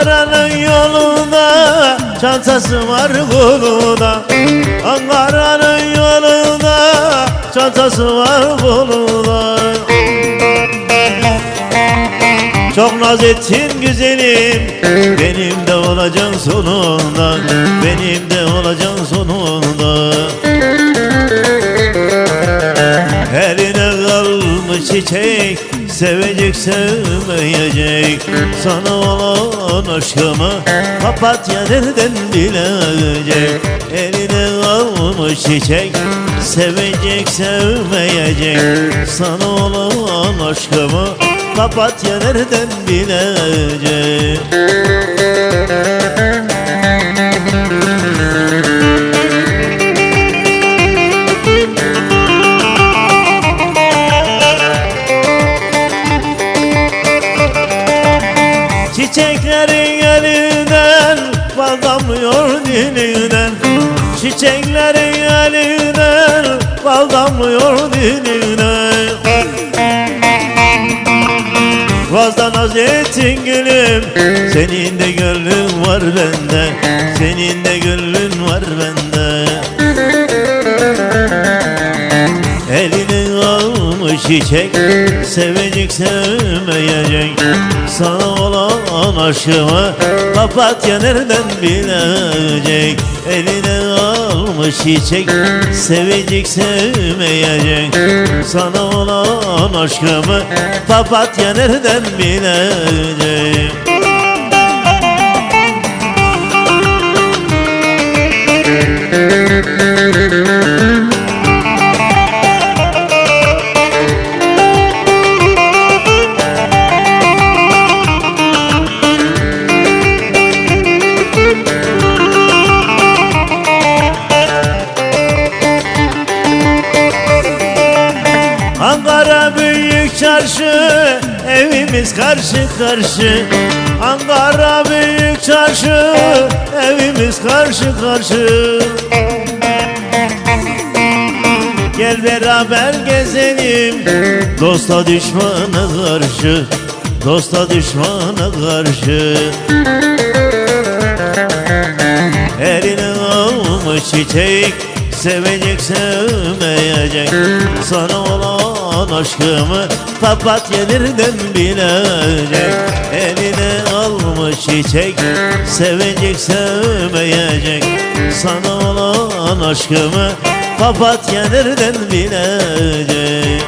Ankara'nın yolunda çantası var kolunda Ankara'nın yolunda çantası var kolunda Çok naz ettin güzelim Benim de olacaksın sonunda. Benim de olacaksın sonunda. Sevecek sevmeyecek. Sana olan aşkımı Papatya nereden bilecek? Eline kalmış çiçek Sevecek sevmeyecek. Sana olan aşkımı Papatya nereden bilecek Çiçeklerin elinden Bal damlıyor dilinden. Çiçeklerin elinden Bal damlıyor dilinden. Fazla naz ettin gülüm Senin de gönlün var bende. Senin de gönlün var bende çiçek Sevecek sevmeyecek. Sana olan aşkımı Papatya nereden bilecek? Eline almış çiçek Sevecek sevmeyecek. Sana olan aşkımı Papatya nereden bilecek çarşı evimiz karşı karşı. Ankara büyük çarşı evimiz karşı karşı. Gel beraber gezelim dosta düşmana karşı Dosta düşmana karşı. Eline almış çiçek Sevecek sevmeyecek. Sana olan aşkımı Papatya nereden bilecek. Eline almış çiçek Sevecek sevmeyecek. Sana olan aşkımı Papatya nereden bilecek